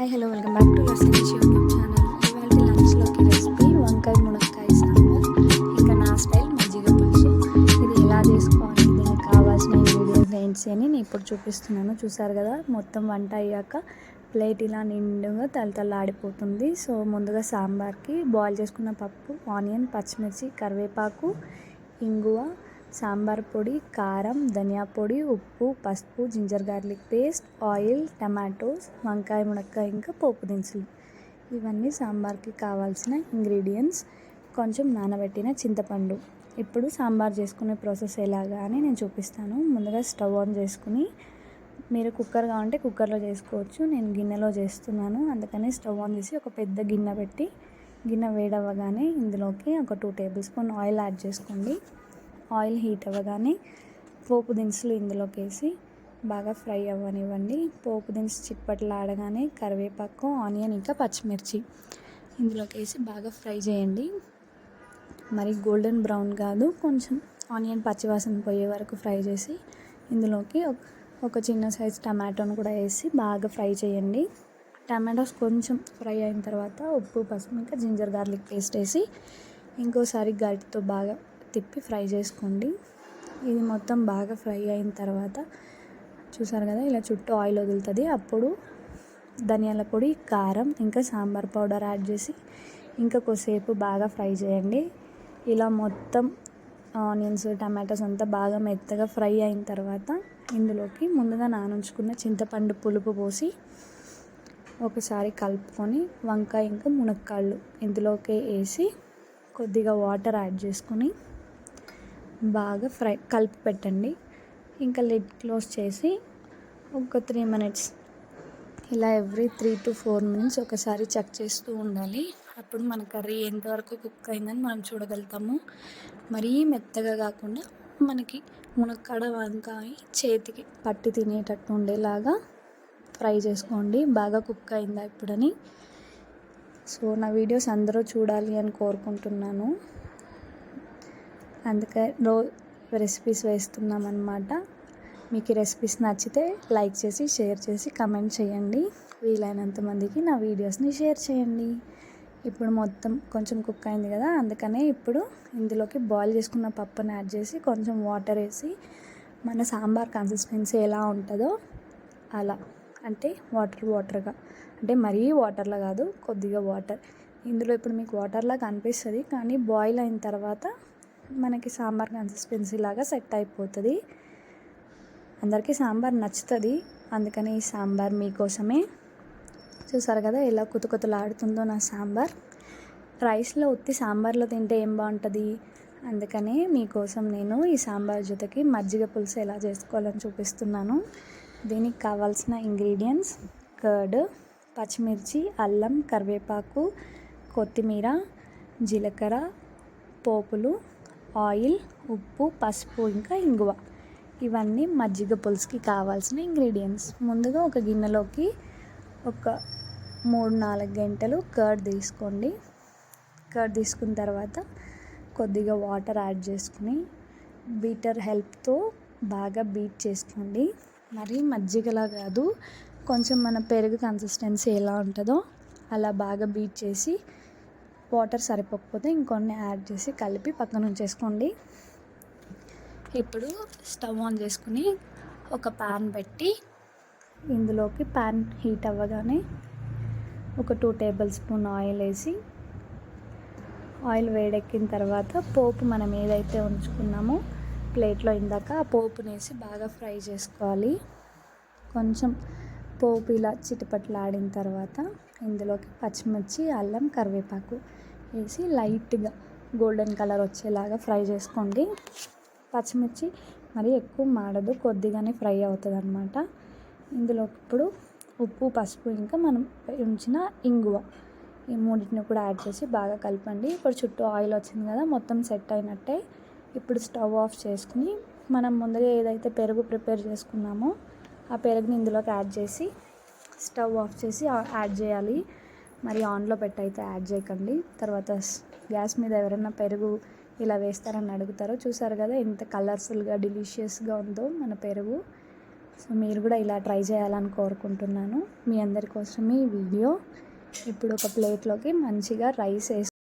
Hi hello welcome back to lessons YouTube channel ఇవాళ లంచ్లోకి recipe వంకాయ మునక్కాయ సాంబార్. ఇంకా నా స్టైల్ మజ్జిగ పులుసు. ఇది ఎలా చేసుకోవాలి దీనికి కావాల్సిన ఇంగ్రీడియంట్స్ ఏంటి అని నేను ఇప్పుడు చూపిస్తున్నాను. చూసారు కదా మొత్తం వంట అయ్యాక ప్లేట్ ఇలా నిండుగా తలతల్లాడిపోతుంది సో ముందుగా సాంబార్కి బాయిల్ చేసుకున్న పప్పు ఆనియన్ పచ్చిమిర్చి కరివేపాకు ఇంగువ సాంబార్ పొడి కారం ధనియా పొడి ఉప్పు పసుపు ginger garlic paste oil tomatoes వంకాయ మునక్కాయ ఇంకా పోపు దినుసులు. ఇవన్నీ సాంబార్కి కావాల్సిన ఇంగ్రీడియంట్స్. కొంచెం నానబెట్టిన చింతపండు. ఇప్పుడు సాంబార్ చేసుకునే ప్రాసెస్ ఎలాగా అని నేను చూపిస్తాను. ముందుగా స్టవ్ ఆన్ చేసుకుని మీరు కుక్కర్ కావాలంటే కుక్కర్లో చేసుకోవచ్చు. నేను గిన్నెలో చేస్తున్నాను. అందుకని స్టవ్ ఆన్ చేసి ఒక పెద్ద గిన్నె పెట్టి గిన్నె వేడవ్వగానే ఇందులోకి ఒక two tablespoon oil add చేసుకోండి. ఆయిల్ హీట్ అవ్వగానే పోపు దినుసులు ఇందులోకి వేసి బాగా ఫ్రై అవ్వనివ్వండి. పోపు దినుసు చిట్పట్లాడగానే కరివేపాకు ఆనియన్ ఇంకా పచ్చిమిర్చి ఇందులోకి వేసి బాగా ఫ్రై చేయండి. మరి గోల్డెన్ బ్రౌన్ కాదు కొంచెం ఆనియన్ పచ్చివాసన పోయే వరకు ఫ్రై చేసి ఇందులోకి ఒక చిన్న సైజ్ టమాటోను కూడా వేసి బాగా ఫ్రై చేయండి. టమాటోస్ కొంచెం ఫ్రై అయిన తర్వాత ఉప్పు పసుపు ఇంకా జింజర్ గార్లిక్ పేస్ట్ వేసి ఇంకోసారి గరిటతో బాగా తిప్పి ఫ్రై చేసుకోండి. ఇది మొత్తం బాగా ఫ్రై అయిన తర్వాత చూసారు కదా ఇలా చుట్టూ ఆయిల్ వదులుతుంది. అప్పుడు ధనియాల పొడి కారం ఇంకా సాంబార్ పౌడర్ యాడ్ చేసి ఇంకా కొద్దిసేపు బాగా ఫ్రై చేయండి. ఇలా మొత్తం ఆనియన్స్ టమాటోస్ అంతా బాగా మెత్తగా ఫ్రై అయిన తర్వాత ఇందులోకి ముందుగా నానుంచుకున్న చింతపండు పులుపు పోసి ఒకసారి కలుపుకొని వంకాయ ఇంకా మునక్కాళ్ళు ఇందులోకి వేసి కొద్దిగా వాటర్ యాడ్ చేసుకొని బాగా ఫ్రై కలిపి పెట్టండి. ఇంకా లిడ్ క్లోజ్ చేసి ఒక త్రీ మినిట్స్ ఇలా every three to four minutes ఒకసారి చెక్ చేస్తూ ఉండాలి. అప్పుడు మన కర్రీ ఎంతవరకు కుక్ అయిందని మనం చూడగలుగుతాము. మరీ మెత్తగా కాకుండా మనకి మునక్కాడ వంకాయ చేతికి పట్టి తినేటట్టు ఉండేలాగా ఫ్రై చేసుకోండి. బాగా కుక్ అయిందా ఇప్పుడని. సో నా వీడియోస్ అందరూ చూడాలి అని కోరుకుంటున్నాను. అందుకే రో రెసిపీస్ వేస్తున్నాం అనమాట మీకు రెసిపీస్ నచ్చితే లైక్ చేసి షేర్ చేసి కమెంట్ చేయండి. వీలైనంత మందికి నా వీడియోస్ని షేర్ చేయండి. ఇప్పుడు మొత్తం కొంచెం కుక్ అయింది కదా అందుకనే ఇప్పుడు ఇందులోకి బాయిల్ చేసుకున్న పప్పుని యాడ్ చేసి కొంచెం వాటర్ వేసి మన సాంబార్ కన్సిస్టెన్సీ ఎలా ఉంటుందో అలా. అంటే వాటర్ వాటర్గా అంటే మరీ వాటర్లా కాదు కొద్దిగా వాటర్ ఇందులో ఇప్పుడు మీకు వాటర్లా కనిపిస్తుంది కానీ బాయిల్ అయిన తర్వాత మనకి సాంబార్ కన్సిస్టెన్సీ లాగా సెట్ అయిపోతుంది. అందరికీ సాంబార్ నచ్చుతుంది. అందుకని ఈ సాంబార్ మీకోసమే. చూసారు కదా ఎలా కుతుకుతలాడుతుందో నా సాంబార్. రైస్లో ఉత్తి సాంబార్లో తింటే ఏం బాగుంటుంది? అందుకనే మీకోసం నేను ఈ సాంబార్ జతకి మజ్జిగ పులుసు ఎలా చేసుకోవాలని చూపిస్తున్నాను. దీనికి కావాల్సిన ఇంగ్రీడియంట్స్ కర్డ్ పచ్చిమిర్చి అల్లం కరివేపాకు కొత్తిమీర జీలకర్ర పోపులు ఆయిల్ ఉప్పు పసుపు ఇంకా ఇంగువ. ఇవన్నీ మజ్జిగ పులుసుకి కావాల్సిన ఇంగ్రీడియంట్స్. ముందుగా ఒక గిన్నెలోకి ఒక మూడు నాలుగు గంటలు కర్డ్ తీసుకోండి. కర్డ్ తీసుకున్న తర్వాత కొద్దిగా వాటర్ యాడ్ చేసుకుని బీటర్ హెల్ప్తో బాగా బీట్ చేసుకోండి. మరి మజ్జిగలా కాదు కొంచెం మన పెరుగు కన్సిస్టెన్సీ ఎలా ఉంటుందో అలా బాగా బీట్ చేసి వాటర్ సరిపోకపోతే ఇంకొన్ని యాడ్ చేసి కలిపి పక్కన ఉంచేసుకోండి. ఇప్పుడు స్టవ్ ఆన్ చేసుకుని ఒక ప్యాన్ పెట్టి ఇందులోకి ప్యాన్ హీట్ అవ్వగానే ఒక టూ టేబుల్ స్పూన్ ఆయిల్ వేసి ఆయిల్ వేడెక్కిన తర్వాత పోపు మనం ఏదైతే ఉంచుకున్నామో ప్లేట్లో ఇందాక ఆ పోపునేసి బాగా ఫ్రై చేసుకోవాలి. కొంచెం పోపు ఇలా చిటపట్లాడిన తర్వాత ఇందులోకి పచ్చిమిర్చి అల్లం కరివేపాకు వేసి లైట్గా గోల్డెన్ కలర్ వచ్చేలాగా ఫ్రై చేసుకోండి. పచ్చిమిర్చి మరి ఎక్కువ మాడదు కొద్దిగానే ఫ్రై అవుతుంది అనమాట ఇందులోకి ఇప్పుడు ఉప్పు పసుపు ఇంకా మనం ఉంచిన ఇంగువ ఈ మూడింటిని కూడా యాడ్ చేసి బాగా కలపండి. ఇప్పుడు చుట్టూ ఆయిల్ వచ్చింది కదా మొత్తం సెట్ అయినట్టే. ఇప్పుడు స్టవ్ ఆఫ్ చేసుకుని మనం ముందుగా ఏదైతే పెరుగు ప్రిపేర్ చేసుకున్నామో ఆ పెరుగుని ఇందులోకి యాడ్ చేసి స్టవ్ ఆఫ్ చేసి యాడ్ చేయాలి. మరి ఆన్లో పెట్టి అయితే యాడ్ చేయకండి. తర్వాత గ్యాస్ మీద ఎవరైనా పెరుగు ఇలా వేస్తారని అడుగుతారో చూసారు కదా ఎంత కలర్ఫుల్గా డిలీషియస్గా ఉందో మన పెరుగు. సో మీరు కూడా ఇలా ట్రై చేయాలని కోరుకుంటున్నాను. మీ అందరి కోసమే ఈ వీడియో. ఇప్పుడు ఒక ప్లేట్లోకి మంచిగా రైస్ వేసి